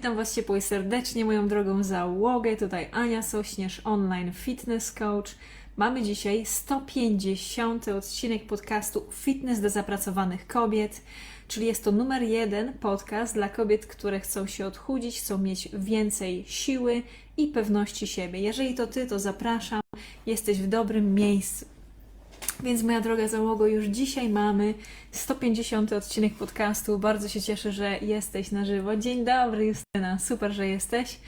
Witam Was ciepło serdecznie, moją drogą załogę. Tutaj Ania Sośnierz, online fitness coach. Mamy dzisiaj 150 odcinek podcastu Fitness dla zapracowanych kobiet, czyli jest to numer jeden podcast dla kobiet, które chcą się odchudzić, chcą mieć więcej siły i pewności siebie. Jeżeli to Ty, to zapraszam, jesteś w dobrym miejscu. Więc moja droga załogo, już dzisiaj mamy 150 odcinek podcastu. Bardzo się cieszę, że jesteś na żywo. Dzień dobry, Justyna. Super, że jesteś.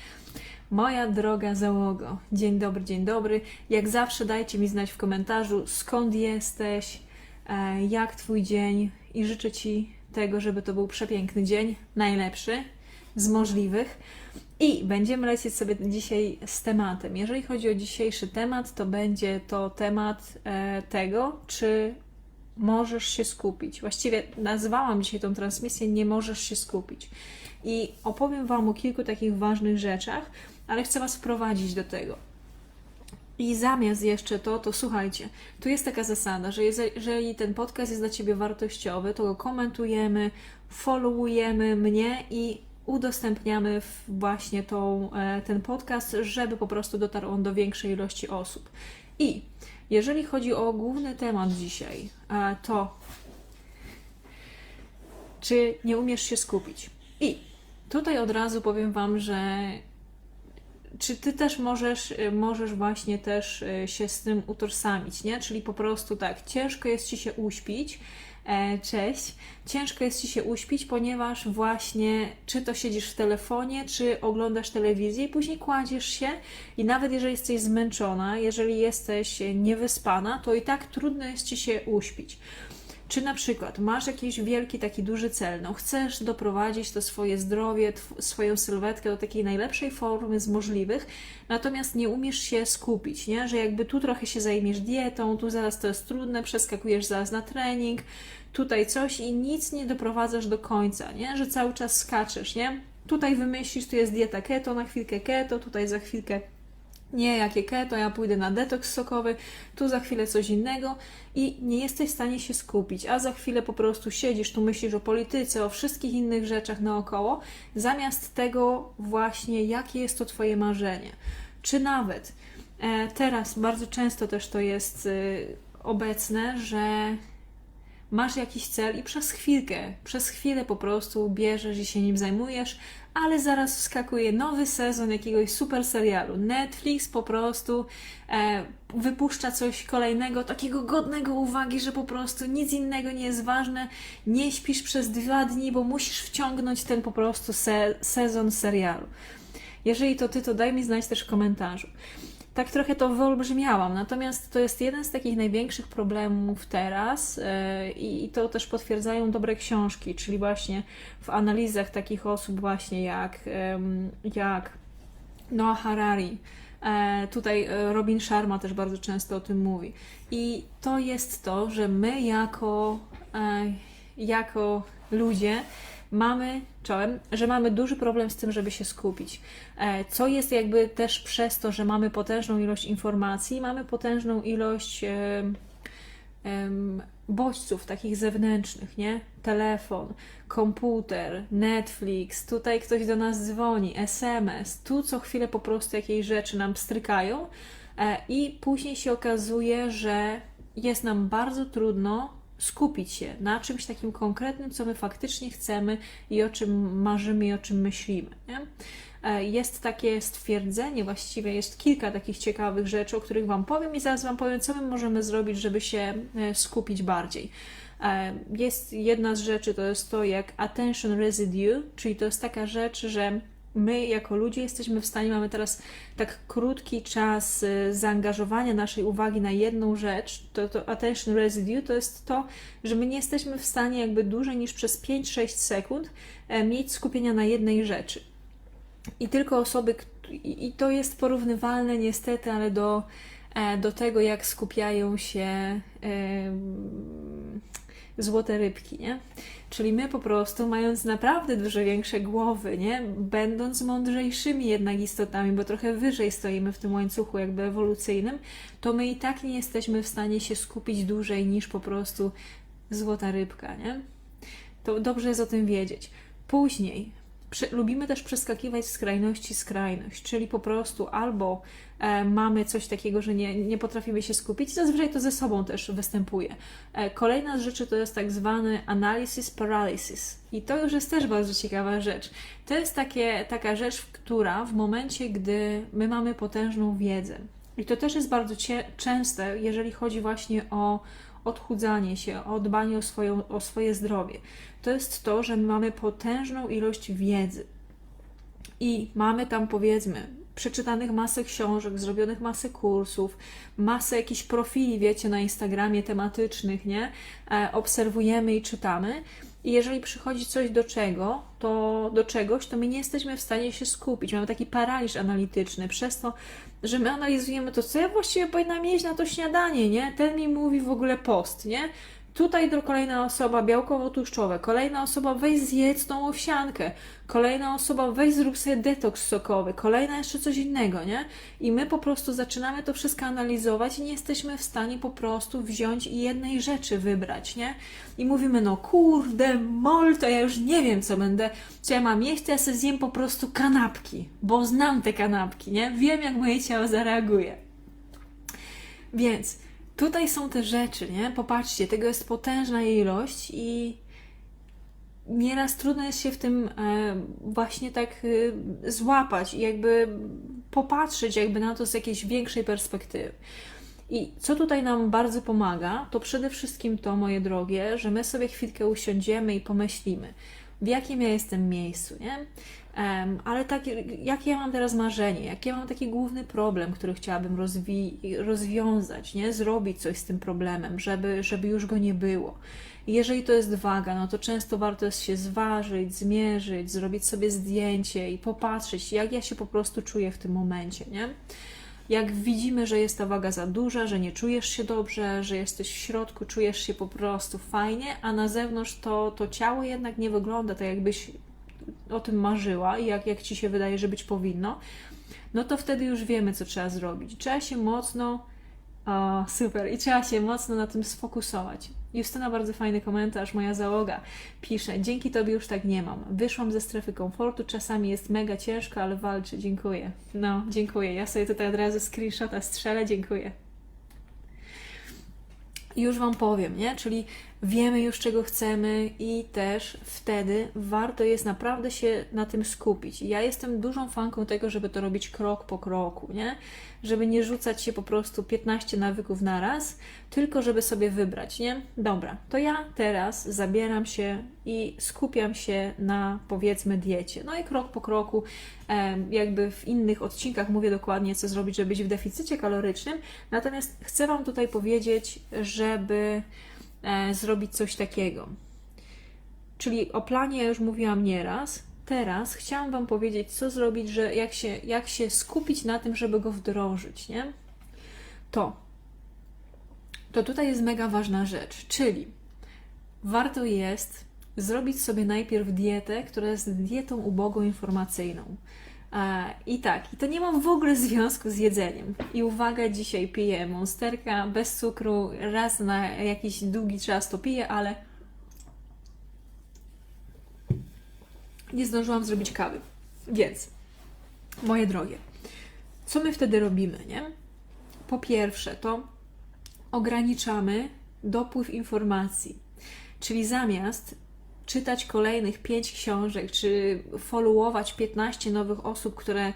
Moja droga załogo. Dzień dobry, dzień dobry. Jak zawsze dajcie mi znać w komentarzu, skąd jesteś, e, jak Twój dzień i życzę Ci tego, żeby to był przepiękny dzień, najlepszy z możliwych. I będziemy lecieć sobie dzisiaj z tematem. Jeżeli chodzi o dzisiejszy temat, to będzie to temat e, tego, czy możesz się skupić. Właściwie nazwałam dzisiaj tą transmisję Nie możesz się skupić. I opowiem Wam o kilku takich ważnych rzeczach, ale chcę Was wprowadzić do tego. I zamiast jeszcze to, to słuchajcie, tu jest taka zasada, że jeżeli ten podcast jest dla Ciebie wartościowy, to go komentujemy, followujemy mnie i udostępniamy właśnie tą, e, ten podcast, żeby po prostu dotarł on do większej ilości osób. I jeżeli chodzi o główny temat dzisiaj, e, to czy nie umiesz się skupić? I tutaj od razu powiem Wam, że czy ty też możesz, e, możesz właśnie też się z tym utożsamić, nie? Czyli po prostu tak, ciężko jest ci się uśpić, E, cześć. Ciężko jest Ci się uśpić, ponieważ właśnie czy to siedzisz w telefonie, czy oglądasz telewizję i później kładziesz się i nawet jeżeli jesteś zmęczona, jeżeli jesteś niewyspana, to i tak trudno jest Ci się uśpić. Czy na przykład masz jakiś wielki, taki duży cel, no chcesz doprowadzić to swoje zdrowie, swoją sylwetkę do takiej najlepszej formy z możliwych, natomiast nie umiesz się skupić, nie? że jakby tu trochę się zajmiesz dietą, tu zaraz to jest trudne, przeskakujesz zaraz na trening, tutaj coś i nic nie doprowadzasz do końca, nie? że cały czas skaczesz, nie? Tutaj wymyślisz, tu jest dieta keto, na chwilkę keto, tutaj za chwilkę nie, jakie keto, ja pójdę na detoks sokowy, tu za chwilę coś innego i nie jesteś w stanie się skupić, a za chwilę po prostu siedzisz, tu myślisz o polityce, o wszystkich innych rzeczach naokoło, zamiast tego właśnie, jakie jest to Twoje marzenie. Czy nawet e, teraz bardzo często też to jest e, obecne, że masz jakiś cel i przez chwilkę, przez chwilę po prostu bierzesz i się nim zajmujesz, ale zaraz wskakuje nowy sezon jakiegoś super serialu. Netflix po prostu e, wypuszcza coś kolejnego, takiego godnego uwagi, że po prostu nic innego nie jest ważne. Nie śpisz przez dwa dni, bo musisz wciągnąć ten po prostu se sezon serialu. Jeżeli to ty, to daj mi znać też w komentarzu tak trochę to wyolbrzymiałam. Natomiast to jest jeden z takich największych problemów teraz yy, i to też potwierdzają dobre książki, czyli właśnie w analizach takich osób właśnie jak, jak Noah Harari, e, Tutaj e, Robin Sharma też bardzo często o tym mówi. I to jest to, że my jako, jako ludzie mamy, czołem, że mamy duży problem z tym, żeby się skupić. E, co jest jakby też przez to, że mamy potężną ilość informacji, mamy potężną ilość bodźców takich zewnętrznych, nie? Telefon, komputer, Netflix, tutaj ktoś do nas dzwoni, SMS, tu co chwilę po prostu jakieś rzeczy nam strykają e, i później się okazuje, że jest nam bardzo trudno skupić się na czymś takim konkretnym, co my faktycznie chcemy i o czym marzymy i o czym myślimy. Nie? E, jest takie stwierdzenie, właściwie jest kilka takich ciekawych rzeczy, o których Wam powiem i zaraz Wam powiem, co my możemy zrobić, żeby się e, skupić bardziej. E, jest jedna z rzeczy, to jest to jak attention residue, czyli to jest taka rzecz, że my jako ludzie jesteśmy w stanie, mamy teraz tak krótki czas y, zaangażowania naszej uwagi na jedną rzecz, to, to attention residue to jest to, że my nie jesteśmy w stanie jakby dłużej niż przez 5-6 sekund e, mieć skupienia na jednej rzeczy. I tylko osoby, i to jest porównywalne niestety, ale do, e, do tego, jak skupiają się złote rybki, nie? Czyli my po prostu, mając naprawdę dużo większe głowy, nie? Będąc mądrzejszymi jednak istotami, bo trochę wyżej stoimy w tym łańcuchu jakby ewolucyjnym, to my i tak nie jesteśmy w stanie się skupić dłużej niż po prostu złota rybka, nie? To dobrze jest o tym wiedzieć. Później lubimy też przeskakiwać z skrajności skrajność, czyli po prostu albo e, mamy coś takiego, że nie, nie potrafimy się skupić, zazwyczaj to ze sobą też występuje. E, kolejna z rzeczy to jest tak zwany analysis paralysis i to już jest też bardzo ciekawa rzecz. To jest takie, taka rzecz, która w momencie, gdy my mamy potężną wiedzę, i to też jest bardzo cie- częste, jeżeli chodzi właśnie o odchudzanie się, o dbanie o, swoją, o swoje zdrowie. To jest to, że my mamy potężną ilość wiedzy i mamy tam powiedzmy przeczytanych masę książek, zrobionych masę kursów, masę jakichś profili, wiecie, na Instagramie tematycznych, nie? E, obserwujemy i czytamy. I jeżeli przychodzi coś do czego, to do czegoś, to my nie jesteśmy w stanie się skupić. Mamy taki paraliż analityczny przez to, że my analizujemy to, co ja właściwie powinnam jeść na to śniadanie, nie? Ten mi mówi w ogóle post, nie? Tutaj kolejna osoba białkowo-tłuszczowe, kolejna osoba weź zjedz tą owsiankę, kolejna osoba weź zrób sobie detoks sokowy, kolejna jeszcze coś innego, nie? I my po prostu zaczynamy to wszystko analizować i nie jesteśmy w stanie po prostu wziąć i jednej rzeczy wybrać, nie? I mówimy, no kurde, mol, to ja już nie wiem, co będę, co ja mam jeść, to ja sobie zjem po prostu kanapki, bo znam te kanapki, nie? Wiem, jak moje ciało zareaguje. Więc tutaj są te rzeczy, nie? Popatrzcie, tego jest potężna ilość i nieraz trudno jest się w tym e, właśnie tak e, złapać i jakby popatrzeć jakby na to z jakiejś większej perspektywy. I co tutaj nam bardzo pomaga, to przede wszystkim to, moje drogie, że my sobie chwilkę usiądziemy i pomyślimy, w jakim ja jestem miejscu, nie? Um, ale tak, jakie ja mam teraz marzenie, jaki ja mam taki główny problem, który chciałabym rozwi- rozwiązać, nie? Zrobić coś z tym problemem, żeby, żeby już go nie było. Jeżeli to jest waga, no to często warto jest się zważyć, zmierzyć, zrobić sobie zdjęcie i popatrzeć, jak ja się po prostu czuję w tym momencie, nie? Jak widzimy, że jest ta waga za duża, że nie czujesz się dobrze, że jesteś w środku, czujesz się po prostu fajnie, a na zewnątrz to, to ciało jednak nie wygląda tak, jakbyś o tym marzyła i jak, jak ci się wydaje, że być powinno, no to wtedy już wiemy, co trzeba zrobić. Trzeba się mocno. O, super, i trzeba się mocno na tym sfokusować. Justyna, bardzo fajny komentarz, moja załoga pisze: Dzięki Tobie już tak nie mam. Wyszłam ze strefy komfortu, czasami jest mega ciężko, ale walczę. Dziękuję. No, dziękuję. Ja sobie tutaj od razu screenshota strzelę. Dziękuję. Już Wam powiem, nie? Czyli wiemy już, czego chcemy, i też wtedy warto jest naprawdę się na tym skupić. Ja jestem dużą fanką tego, żeby to robić krok po kroku, nie? Żeby nie rzucać się po prostu 15 nawyków na raz, tylko żeby sobie wybrać, nie? Dobra, to ja teraz zabieram się i skupiam się na powiedzmy diecie. No i krok po kroku, jakby w innych odcinkach mówię dokładnie, co zrobić, żeby być w deficycie kalorycznym. Natomiast chcę Wam tutaj powiedzieć, żeby zrobić coś takiego. Czyli o planie ja już mówiłam nieraz. Teraz chciałam Wam powiedzieć, co zrobić, że jak się, jak się skupić na tym, żeby go wdrożyć, nie? To, to tutaj jest mega ważna rzecz, czyli warto jest zrobić sobie najpierw dietę, która jest dietą ubogą informacyjną. I tak, i to nie ma w ogóle związku z jedzeniem. I uwaga, dzisiaj piję monsterka bez cukru, raz na jakiś długi czas to piję, ale nie zdążyłam zrobić kawy. Więc, moje drogie, co my wtedy robimy, nie? Po pierwsze, to ograniczamy dopływ informacji. Czyli zamiast czytać kolejnych pięć książek, czy followować 15 nowych osób, które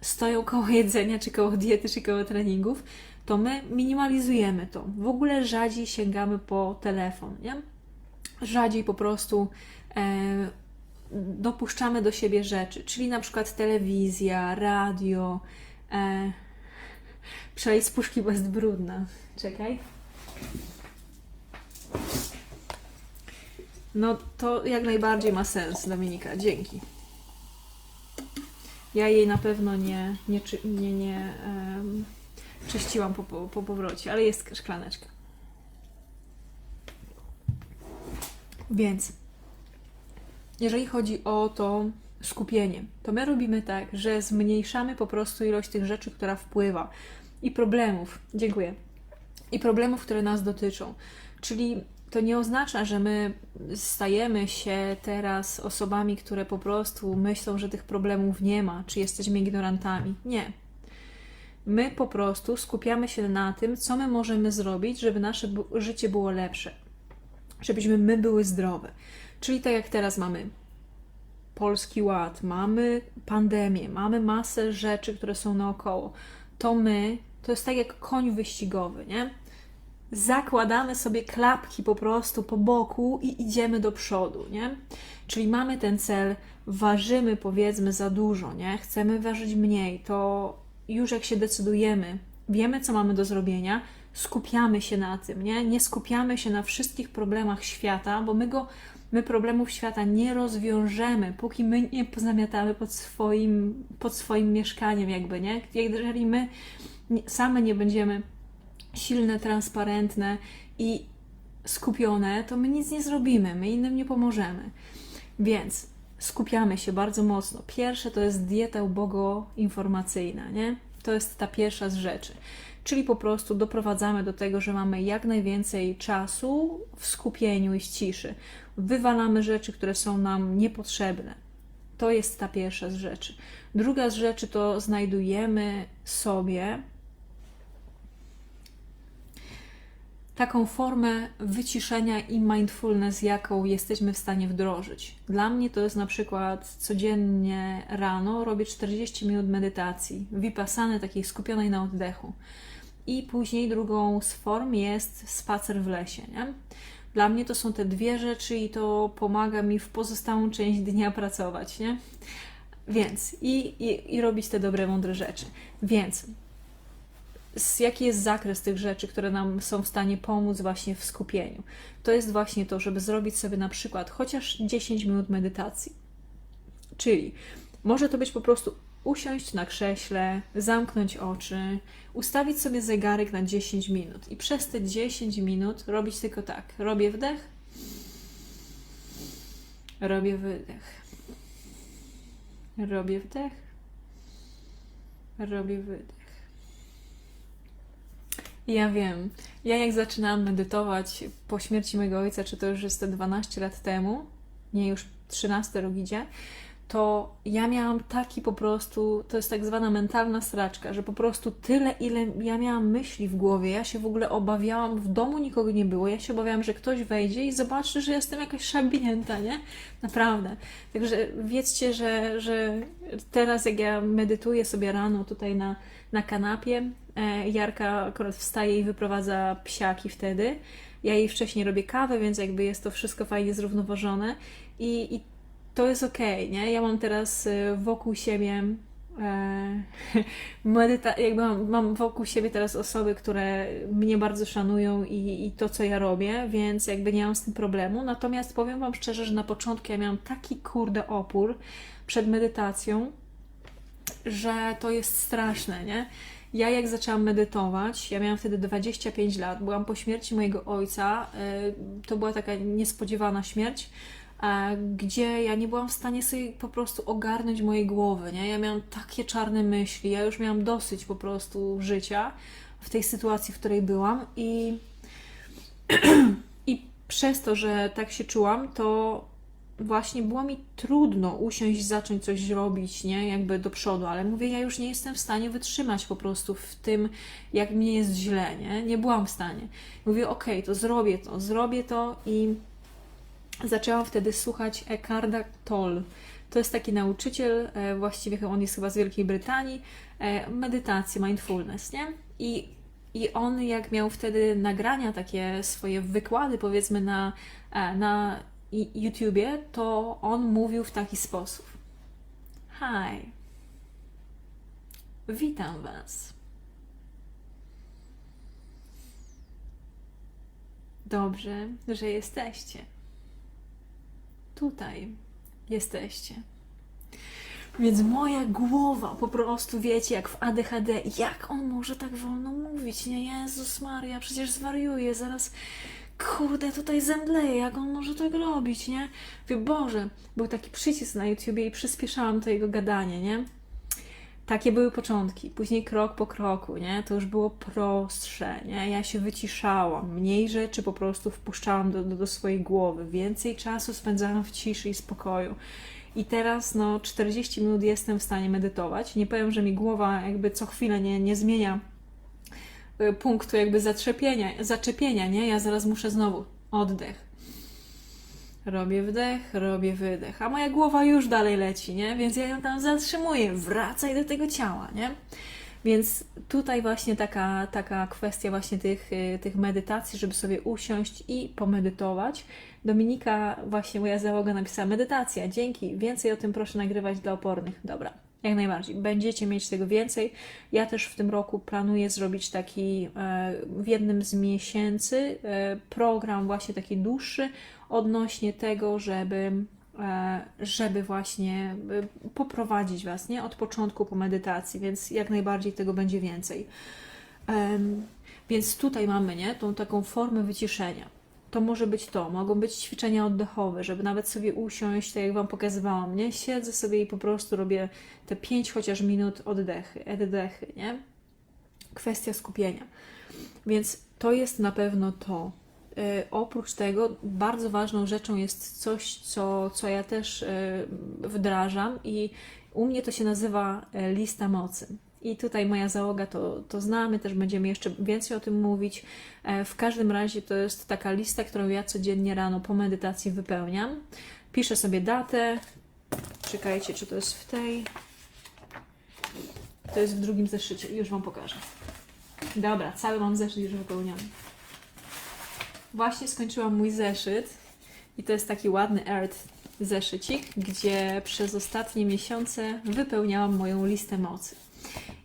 stoją koło jedzenia, czy koło diety, czy koło treningów, to my minimalizujemy to. W ogóle rzadziej sięgamy po telefon, nie? Rzadziej po prostu e, dopuszczamy do siebie rzeczy, czyli na przykład telewizja, radio. E, z puszki, bo jest brudna. Czekaj. No to jak najbardziej ma sens, Dominika. Dzięki. Ja jej na pewno nie, nie, nie, nie um, czyściłam po, po, po powrocie, ale jest szklaneczka. Więc jeżeli chodzi o to skupienie, to my robimy tak, że zmniejszamy po prostu ilość tych rzeczy, która wpływa i problemów. Dziękuję. I problemów, które nas dotyczą. Czyli to nie oznacza, że my stajemy się teraz osobami, które po prostu myślą, że tych problemów nie ma, czy jesteśmy ignorantami. Nie. My po prostu skupiamy się na tym, co my możemy zrobić, żeby nasze życie było lepsze, żebyśmy my były zdrowe. Czyli tak jak teraz mamy Polski Ład, mamy pandemię, mamy masę rzeczy, które są naokoło, to my, to jest tak jak koń wyścigowy, nie? Zakładamy sobie klapki po prostu po boku i idziemy do przodu, nie? Czyli mamy ten cel, ważymy powiedzmy za dużo, nie? Chcemy ważyć mniej, to już jak się decydujemy, wiemy co mamy do zrobienia, skupiamy się na tym, nie? Nie skupiamy się na wszystkich problemach świata, bo my go my problemów świata nie rozwiążemy, póki my nie pozamiatamy pod swoim, pod swoim mieszkaniem, jakby, nie? Jeżeli my same nie będziemy silne, transparentne i skupione, to my nic nie zrobimy, my innym nie pomożemy. Więc skupiamy się bardzo mocno. Pierwsze to jest dieta ubogo-informacyjna, nie? To jest ta pierwsza z rzeczy. Czyli po prostu doprowadzamy do tego, że mamy jak najwięcej czasu w skupieniu i ciszy. Wywalamy rzeczy, które są nam niepotrzebne. To jest ta pierwsza z rzeczy. Druga z rzeczy to znajdujemy sobie taką formę wyciszenia i mindfulness, jaką jesteśmy w stanie wdrożyć. Dla mnie to jest na przykład codziennie rano robię 40 minut medytacji, vipassany takiej skupionej na oddechu. I później drugą z form jest spacer w lesie. Nie? Dla mnie to są te dwie rzeczy i to pomaga mi w pozostałą część dnia pracować, nie? Więc i, i, i robić te dobre, mądre rzeczy. Więc jaki jest zakres tych rzeczy, które nam są w stanie pomóc właśnie w skupieniu? To jest właśnie to, żeby zrobić sobie na przykład chociaż 10 minut medytacji. Czyli może to być po prostu usiąść na krześle, zamknąć oczy, ustawić sobie zegarek na 10 minut i przez te 10 minut robić tylko tak. Robię wdech, robię wydech. Robię wdech, robię wydech. Ja wiem. Ja jak zaczynałam medytować po śmierci mojego ojca, czy to już jest te 12 lat temu, nie już 13 rok idzie, to ja miałam taki po prostu, to jest tak zwana mentalna sraczka, że po prostu tyle, ile ja miałam myśli w głowie, ja się w ogóle obawiałam, w domu nikogo nie było, ja się obawiałam, że ktoś wejdzie i zobaczy, że jestem jakaś szabinięta, nie? Naprawdę. Także wiedzcie, że, że teraz jak ja medytuję sobie rano tutaj na, na kanapie, e, Jarka akurat wstaje i wyprowadza psiaki wtedy, ja jej wcześniej robię kawę, więc jakby jest to wszystko fajnie zrównoważone i, i to jest okej, okay, nie? Ja mam teraz y, wokół siebie e, medyta- jakby mam, mam, wokół siebie teraz osoby, które mnie bardzo szanują i, i, to, co ja robię, więc jakby nie mam z tym problemu. Natomiast powiem Wam szczerze, że na początku ja miałam taki kurde opór przed medytacją, że to jest straszne, nie? Ja jak zaczęłam medytować, ja miałam wtedy 25 lat, byłam po śmierci mojego ojca, y, to była taka niespodziewana śmierć, gdzie ja nie byłam w stanie sobie po prostu ogarnąć mojej głowy, nie? Ja miałam takie czarne myśli, ja już miałam dosyć po prostu życia w tej sytuacji, w której byłam i, i przez to, że tak się czułam, to właśnie było mi trudno usiąść, zacząć coś robić, nie? Jakby do przodu, ale mówię, ja już nie jestem w stanie wytrzymać po prostu w tym, jak mnie jest źle, nie? Nie byłam w stanie. Mówię, okej, okay, to zrobię to, zrobię to i zaczęłam wtedy słuchać Eckarda Toll. To jest taki nauczyciel, e, właściwie on jest chyba z Wielkiej Brytanii, e, medytacji, mindfulness, nie? I, I on jak miał wtedy nagrania, takie swoje wykłady powiedzmy na, e, na YouTubie, to on mówił w taki sposób. Hi. Witam Was. Dobrze, że jesteście tutaj jesteście. Więc moja głowa po prostu, wiecie, jak w ADHD, jak on może tak wolno mówić? Nie, Jezus Maria, przecież zwariuje, zaraz, kurde, tutaj zemdleje, jak on może tak robić, nie? Wie, Boże, był taki przycisk na YouTubie i przyspieszałam to jego gadanie, nie? Takie były początki. Później krok po kroku, nie? To już było prostsze, nie? Ja się wyciszałam, mniej rzeczy po prostu wpuszczałam do, do, do swojej głowy, więcej czasu spędzałam w ciszy i spokoju. I teraz, no, 40 minut jestem w stanie medytować. Nie powiem, że mi głowa jakby co chwilę nie, nie zmienia y, punktu jakby zaczepienia, zaczepienia, nie? Ja zaraz muszę znowu oddech. Robię wdech, robię wydech, a moja głowa już dalej leci, nie? Więc ja ją tam zatrzymuję, wracaj do tego ciała, nie? Więc tutaj właśnie taka, taka kwestia właśnie tych, y, tych medytacji, żeby sobie usiąść i pomedytować. Dominika, właśnie moja załoga napisała medytacja, dzięki, więcej o tym proszę nagrywać dla opornych. Dobra, jak najbardziej. Będziecie mieć tego więcej. Ja też w tym roku planuję zrobić taki e, w jednym z miesięcy e, program właśnie taki dłuższy odnośnie tego, żeby e, żeby właśnie e, poprowadzić Was nie? od początku po medytacji, więc jak najbardziej tego będzie więcej. Więc tutaj mamy nie? tą taką formę wyciszenia. To może być to, mogą być ćwiczenia oddechowe, żeby nawet sobie usiąść, tak jak Wam pokazywałam, nie? Siedzę sobie i po prostu robię te 5 chociaż minut oddechy, oddechy, nie? Kwestia skupienia. Więc to jest na pewno to. E, oprócz tego bardzo ważną rzeczą jest coś, co, co ja też e, wdrażam i u mnie to się nazywa e, lista mocy. I tutaj moja załoga to, to znamy, też będziemy jeszcze więcej o tym mówić. W każdym razie to jest taka lista, którą ja codziennie rano po medytacji wypełniam. Piszę sobie datę. Czekajcie, czy to jest w tej. To jest w drugim zeszycie. Już Wam pokażę. Dobra, cały mam zeszyt już wypełniony. Właśnie skończyłam mój zeszyt i to jest taki ładny Earth zeszycik, gdzie przez ostatnie miesiące wypełniałam moją listę mocy.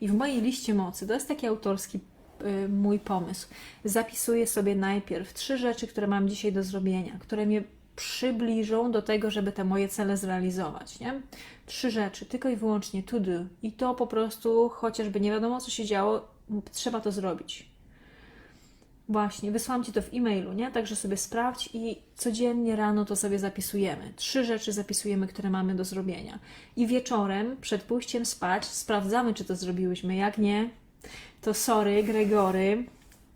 I w mojej liście mocy, to jest taki autorski y, mój pomysł, zapisuję sobie najpierw trzy rzeczy, które mam dzisiaj do zrobienia, które mnie przybliżą do tego, żeby te moje cele zrealizować, nie? Trzy rzeczy, tylko i wyłącznie to do. I to po prostu, chociażby nie wiadomo, co się działo, trzeba to zrobić. Właśnie, wysłałam Ci to w e-mailu, nie? Także sobie sprawdź i codziennie rano to sobie zapisujemy. Trzy rzeczy zapisujemy, które mamy do zrobienia. I wieczorem, przed pójściem spać, sprawdzamy, czy to zrobiłyśmy. Jak nie, to sorry, Gregory,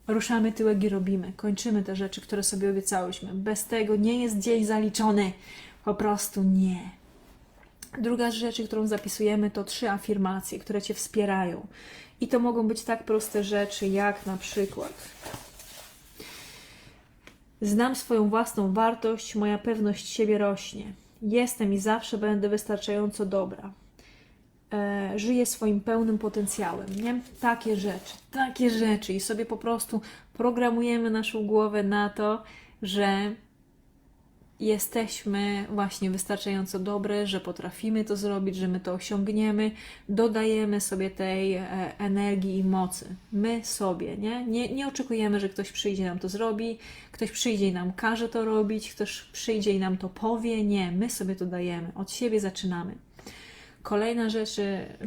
ruszamy tyłek i robimy. Kończymy te rzeczy, które sobie obiecałyśmy. Bez tego nie jest dzień zaliczony. Po prostu nie. Druga z rzeczy, którą zapisujemy, to trzy afirmacje, które Cię wspierają. I to mogą być tak proste rzeczy, jak na przykład Znam swoją własną wartość, moja pewność siebie rośnie. Jestem i zawsze będę wystarczająco dobra. E, żyję swoim pełnym potencjałem, nie? Takie rzeczy, takie rzeczy i sobie po prostu programujemy naszą głowę na to, że jesteśmy właśnie wystarczająco dobre, że potrafimy to zrobić, że my to osiągniemy, dodajemy sobie tej e, energii i mocy. My sobie, nie? nie? Nie oczekujemy, że ktoś przyjdzie nam to zrobi, ktoś przyjdzie i nam każe to robić, ktoś przyjdzie i nam to powie. Nie, my sobie to dajemy, od siebie zaczynamy. Kolejna rzecz,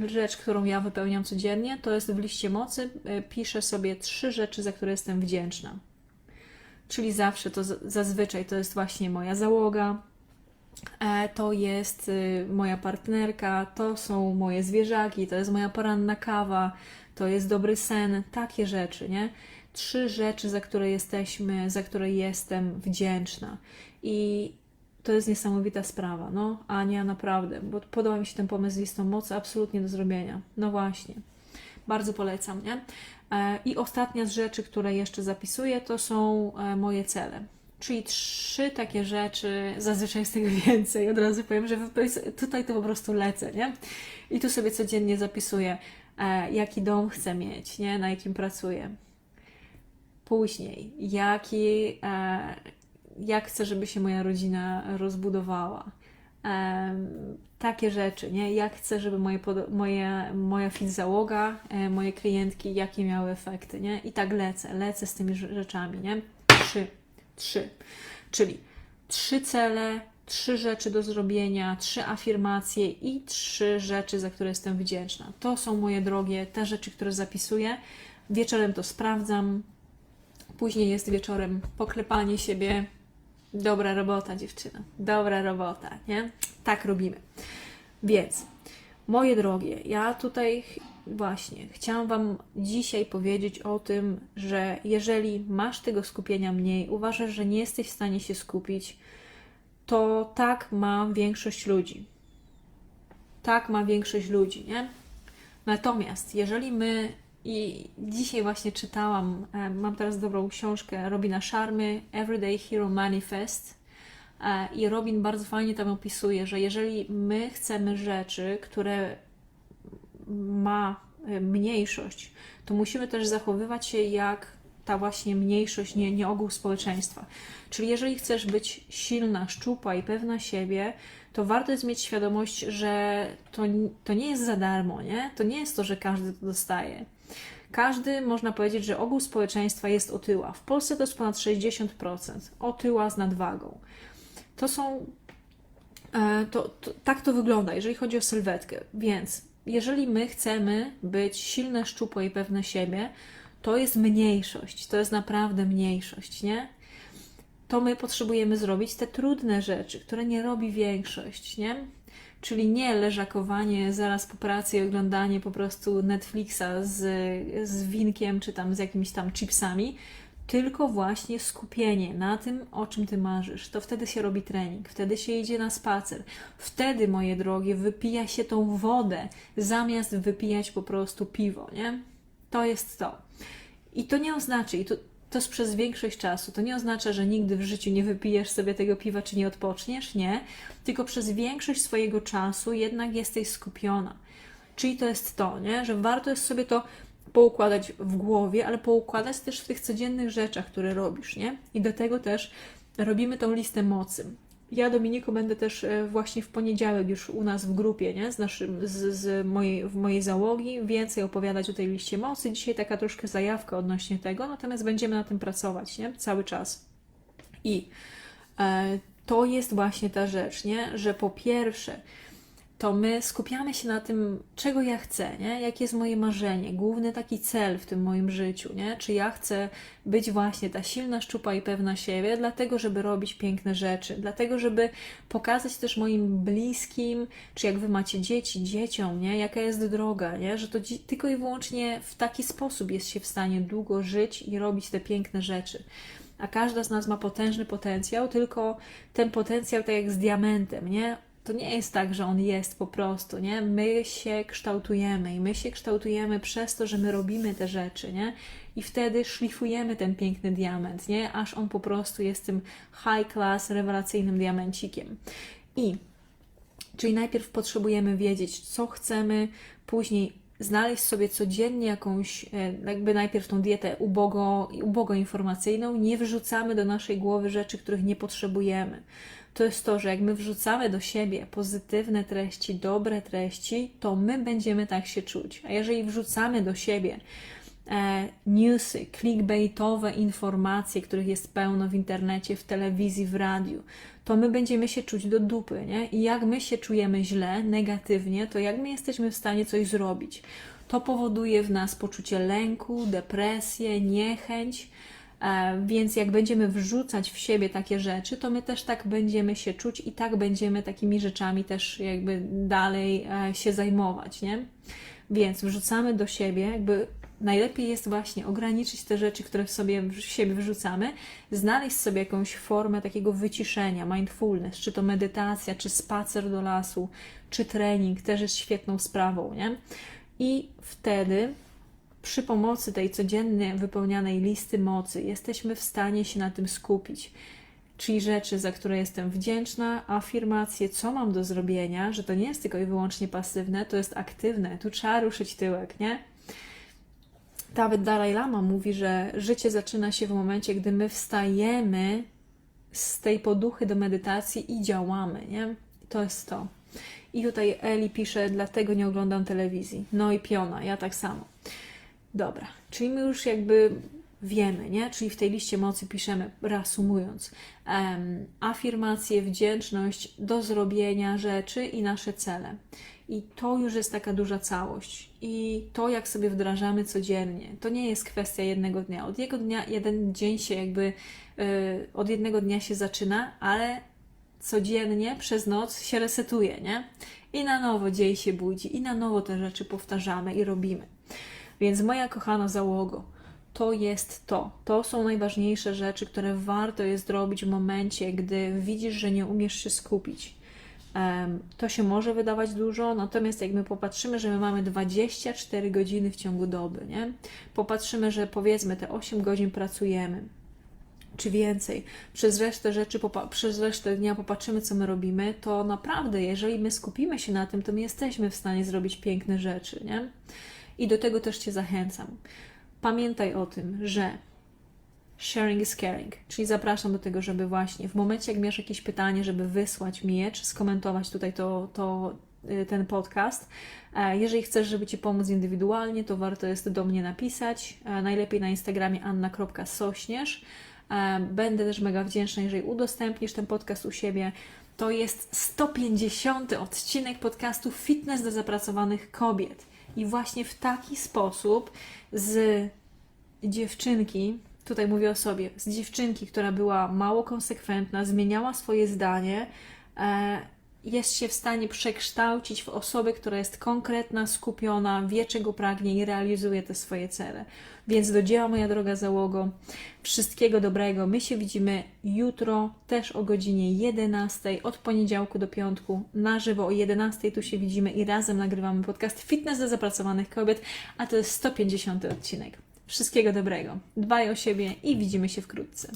rzecz, którą ja wypełniam codziennie, to jest w liście mocy. e, Piszę sobie trzy rzeczy, za które jestem wdzięczna czyli zawsze to zazwyczaj to jest właśnie moja załoga, e, to jest y, moja partnerka, to są moje zwierzaki, to jest moja poranna kawa, to jest dobry sen, takie rzeczy, nie? Trzy rzeczy, za które jesteśmy, za które jestem wdzięczna. I to jest niesamowita sprawa, no, Ania, naprawdę, bo podoba mi się ten pomysł z listą mocy, absolutnie do zrobienia. No właśnie. Bardzo polecam, nie? E, I ostatnia z rzeczy, które jeszcze zapisuję, to są e, moje cele. Czyli trzy takie rzeczy, zazwyczaj jest tego więcej. Od razu powiem, że tutaj to po prostu lecę, nie? I tu sobie codziennie zapisuję, e, jaki dom chcę mieć, nie? Na jakim pracuję. Później, jaki, jak chcę, żeby się moja rodzina rozbudowała. Takie rzeczy, nie? Jak chcę, żeby moje, moje, moja załoga, e, moje klientki, jakie miały efekty, nie? I tak lecę, lecę z tymi rze- rzeczami, nie? Trzy, trzy. Czyli trzy cele, trzy rzeczy do zrobienia, trzy afirmacje i trzy rzeczy, za które jestem wdzięczna. To są moje drogie, te rzeczy, które zapisuję. Wieczorem to sprawdzam. Później jest wieczorem poklepanie siebie. Dobra robota, dziewczyna. Dobra robota, nie? Tak robimy. Więc Moje drogie, ja tutaj właśnie chciałam Wam dzisiaj powiedzieć o tym, że jeżeli masz tego skupienia mniej, uważasz, że nie jesteś w stanie się skupić, to tak ma większość ludzi. Tak ma większość ludzi, nie? Natomiast jeżeli my i dzisiaj właśnie czytałam, e, mam teraz dobrą książkę Robina Sharmy, Everyday Hero Manifest. E, I Robin bardzo fajnie tam opisuje, że jeżeli my chcemy rzeczy, które ma e, mniejszość, to musimy też zachowywać się jak ta właśnie mniejszość, nie, nie ogół społeczeństwa. Czyli jeżeli chcesz być silna, szczupła i pewna siebie, to warto jest mieć świadomość, że to, to nie jest za darmo, nie? To nie jest to, że każdy to dostaje. Każdy, można powiedzieć, że ogół społeczeństwa jest otyła. W Polsce to jest ponad 60%. Otyła z nadwagą. To są. e, To, to, tak to wygląda, jeżeli chodzi o sylwetkę. Więc jeżeli my chcemy być silne, szczupłe i pewne siebie, to jest mniejszość. To jest naprawdę mniejszość, nie? To my potrzebujemy zrobić te trudne rzeczy, które nie robi większość, nie? Czyli nie leżakowanie zaraz po pracy i oglądanie po prostu Netflixa z, z winkiem czy tam z jakimiś tam chipsami, tylko właśnie skupienie na tym, o czym ty marzysz. To wtedy się robi trening, wtedy się idzie na spacer. Wtedy, moje drogie, wypija się tą wodę, zamiast wypijać po prostu piwo, nie? To jest to. I to nie oznacza, i to, to jest przez większość czasu, to nie oznacza, że nigdy w życiu nie wypijesz sobie tego piwa, czy nie odpoczniesz, nie. Tylko przez większość swojego czasu jednak jesteś skupiona. Czyli to jest to, nie? że warto jest sobie to poukładać w głowie, ale poukładać też w tych codziennych rzeczach, które robisz, nie? I do tego też robimy tą listę mocy. Ja, Dominiku, będę też e, właśnie w poniedziałek już u nas w grupie, nie? Z, naszym, z, z mojej, w mojej załogi, więcej opowiadać o tej liście mocy. Dzisiaj taka troszkę zajawka odnośnie tego, natomiast będziemy na tym pracować, nie? Cały czas. I e, to jest właśnie ta rzecz, nie? Że po pierwsze, to my skupiamy się na tym, czego ja chcę, nie? jakie jest moje marzenie, główny taki cel w tym moim życiu, nie? czy ja chcę być właśnie ta silna szczupa i pewna siebie, dlatego, żeby robić piękne rzeczy, dlatego, żeby pokazać też moim bliskim, czy jak wy macie dzieci, dzieciom, nie? jaka jest droga, nie? że to tylko i wyłącznie w taki sposób jest się w stanie długo żyć i robić te piękne rzeczy a każda z nas ma potężny potencjał, tylko ten potencjał tak jak z diamentem, nie? To nie jest tak, że on jest po prostu, nie? My się kształtujemy i my się kształtujemy przez to, że my robimy te rzeczy, nie? I wtedy szlifujemy ten piękny diament, nie? Aż on po prostu jest tym high class, rewelacyjnym diamencikiem. I Czyli najpierw potrzebujemy wiedzieć, co chcemy, później znaleźć sobie codziennie jakąś, e, jakby najpierw tą dietę ubogo, ubogo informacyjną, nie wrzucamy do naszej głowy rzeczy, których nie potrzebujemy. To jest to, że jak my wrzucamy do siebie pozytywne treści, dobre treści, to my będziemy tak się czuć. A jeżeli wrzucamy do siebie e, newsy, clickbaitowe informacje, których jest pełno w internecie, w telewizji, w radiu, to my będziemy się czuć do dupy, nie? I jak my się czujemy źle, negatywnie, to jak my jesteśmy w stanie coś zrobić? To powoduje w nas poczucie lęku, depresję, niechęć, więc jak będziemy wrzucać w siebie takie rzeczy, to my też tak będziemy się czuć i tak będziemy takimi rzeczami też jakby dalej e, się zajmować, nie? Więc wrzucamy do siebie, jakby najlepiej jest właśnie ograniczyć te rzeczy, które w sobie w siebie wrzucamy, znaleźć sobie jakąś formę takiego wyciszenia, mindfulness, czy to medytacja, czy spacer do lasu, czy trening, też jest świetną sprawą, nie? I wtedy przy pomocy tej codziennie wypełnianej listy mocy jesteśmy w stanie się na tym skupić. Czyli rzeczy, za które jestem wdzięczna, afirmacje, co mam do zrobienia, że to nie jest tylko i wyłącznie pasywne, to jest aktywne. Tu trzeba ruszyć tyłek, nie? Nawet Dalai Lama mówi, że życie zaczyna się w momencie, gdy my wstajemy z tej poduchy do medytacji i działamy, nie? To jest to. I tutaj Eli pisze, dlatego nie oglądam telewizji. No i piona, ja tak samo. Dobra, czyli my już jakby wiemy, nie? Czyli w tej liście mocy piszemy, reasumując, em, afirmacje, wdzięczność do zrobienia rzeczy i nasze cele. I to już jest taka duża całość. I to, jak sobie wdrażamy codziennie, to nie jest kwestia jednego dnia. Od jego dnia, jeden dzień się jakby, y, od jednego dnia się zaczyna, ale codziennie przez noc się resetuje, nie? I na nowo dzień się budzi, i na nowo te rzeczy powtarzamy i robimy. Więc moja kochana załogo, to jest to. To są najważniejsze rzeczy, które warto jest zrobić w momencie, gdy widzisz, że nie umiesz się skupić. To się może wydawać dużo, natomiast jak my popatrzymy, że my mamy 24 godziny w ciągu doby, nie? Popatrzymy, że powiedzmy te 8 godzin pracujemy, czy więcej, przez resztę rzeczy, przez resztę dnia popatrzymy, co my robimy, to naprawdę, jeżeli my skupimy się na tym, to my jesteśmy w stanie zrobić piękne rzeczy, nie? I do tego też Cię zachęcam. Pamiętaj o tym, że sharing is caring, czyli zapraszam do tego, żeby właśnie w momencie, jak masz jakieś pytanie, żeby wysłać mi je, czy skomentować tutaj to, to, y, ten podcast. E, Jeżeli chcesz, żeby Ci pomóc indywidualnie, to warto jest do mnie napisać. E, Najlepiej na Instagramie anna.sośnierz. E, Będę też mega wdzięczna, jeżeli udostępnisz ten podcast u siebie. To jest 150 odcinek podcastu Fitness dla zapracowanych kobiet. I właśnie w taki sposób z dziewczynki, tutaj mówię o sobie, z dziewczynki, która była mało konsekwentna, zmieniała swoje zdanie, e, jest się w stanie przekształcić w osobę, która jest konkretna, skupiona, wie czego pragnie i realizuje te swoje cele. Więc do dzieła, moja droga załogo. Wszystkiego dobrego. My się widzimy jutro, też o godzinie 11, od poniedziałku do piątku, na żywo o 11 tu się widzimy i razem nagrywamy podcast Fitness dla zapracowanych kobiet, a to jest 150 odcinek. Wszystkiego dobrego. Dbaj o siebie i widzimy się wkrótce.